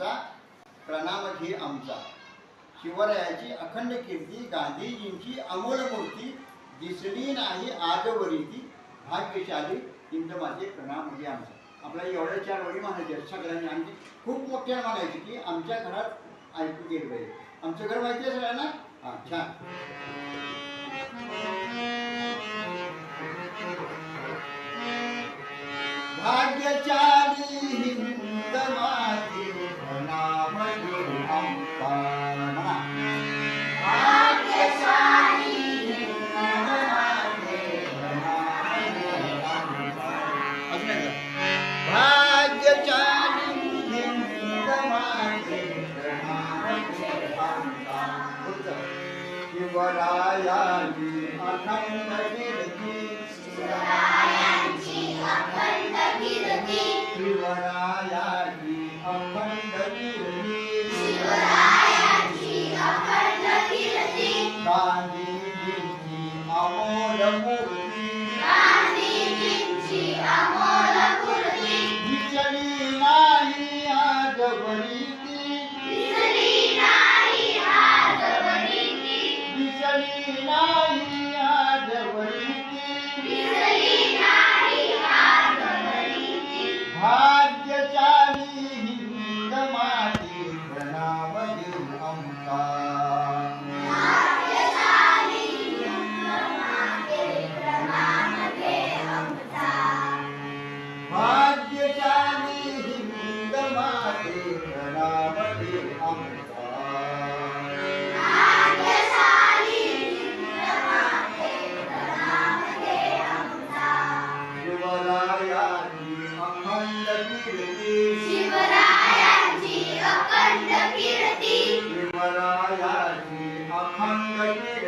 आमचा प्रणाम घे आमचा. शिवरायाची अखंड कीर्ती गांधीजींची अमोल मूर्ती दिसली नाही आजवरी ती. भाग्यशाली इंदमाते प्रणाम घे आमचा. आपल्याला एवढ्या चार वडी म्हणायचे सगळ्यांनी आमची खूप मोठ्या म्हणायची की आमच्या घरात ऐकू गेलं पाहिजे. आमचं घर माहिती आहे सगळ्यांना? हा छान. भाग्यशाली हिंद शिवरायांची अखंड कीर्ती. शिवरायाची अखंड कीर्ती. गांधीजींची शिवरायांची अखंड कीर्ती. शिवरायांची अखंड कीर्ती.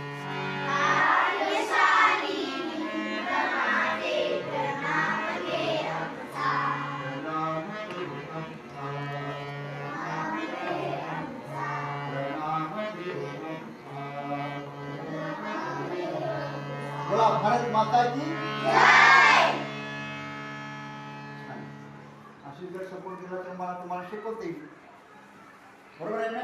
बोला भारत माता की अशी जर सपोर्ट दिला तर मला तुम्हाला शिकवता येईल. बरोबर आहे ना?